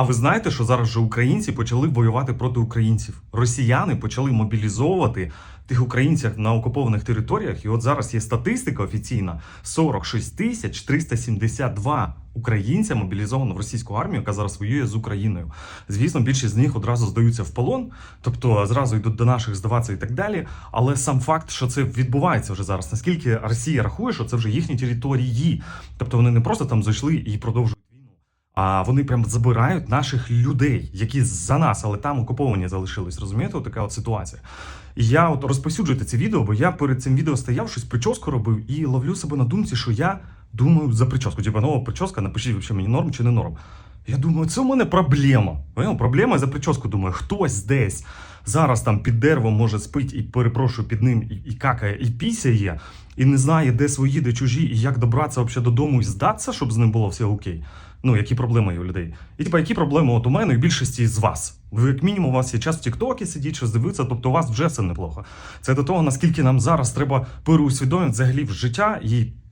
А ви знаєте, що зараз же українці почали воювати проти українців? Росіяни почали мобілізовувати тих українців на окупованих територіях. І от зараз є статистика офіційна: 46 тисяч 372 українця мобілізовано в російську армію, яка зараз воює з Україною. Звісно, більшість з них одразу здаються в полон, тобто зразу йдуть до наших здаватися і так далі. Але сам факт, що це відбувається вже зараз, наскільки Росія рахує, що це вже їхні території, тобто вони не просто там зайшли і продовжують. А вони прям забирають наших людей, які за нас, але там окуповані залишились. Розумієте, от така от ситуація. І я от розпосюджуйте це відео, бо я перед цим відео стояв, щось прическу робив і ловлю себе на думці, що я думаю за прическу. Типа нова прическа, напишіть вообще мені норм чи не норм. Я думаю, це у мене проблема. Проблема за прическу. Думаю, хтось десь зараз там під деревом може спить і перепрошую під ним і, і какає, і пісяє, і не знає, де свої, де чужі, і як добратися взагалі додому і здатися, щоб з ним було все окей. Ну, які проблеми є у людей. І типа, які проблеми от у мене і більшості з вас. Ви, як мінімум, у вас є час в Тіктокі сидіть, щось дивитися, тобто у вас вже все неплохо. Це до того, наскільки нам зараз треба переусвідомити взагалі в життя і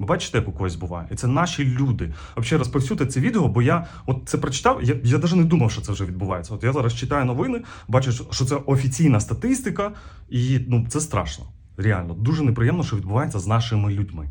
Ви бачите, як у когось буває? І це наші люди. Взагалі розповсюдьте це відео, бо я от це прочитав. Я, я навіть не думав, що це вже відбувається. От я зараз читаю новини, бачу, що це офіційна статистика, і ну це страшно. Реально, дуже неприємно, що відбувається з нашими людьми.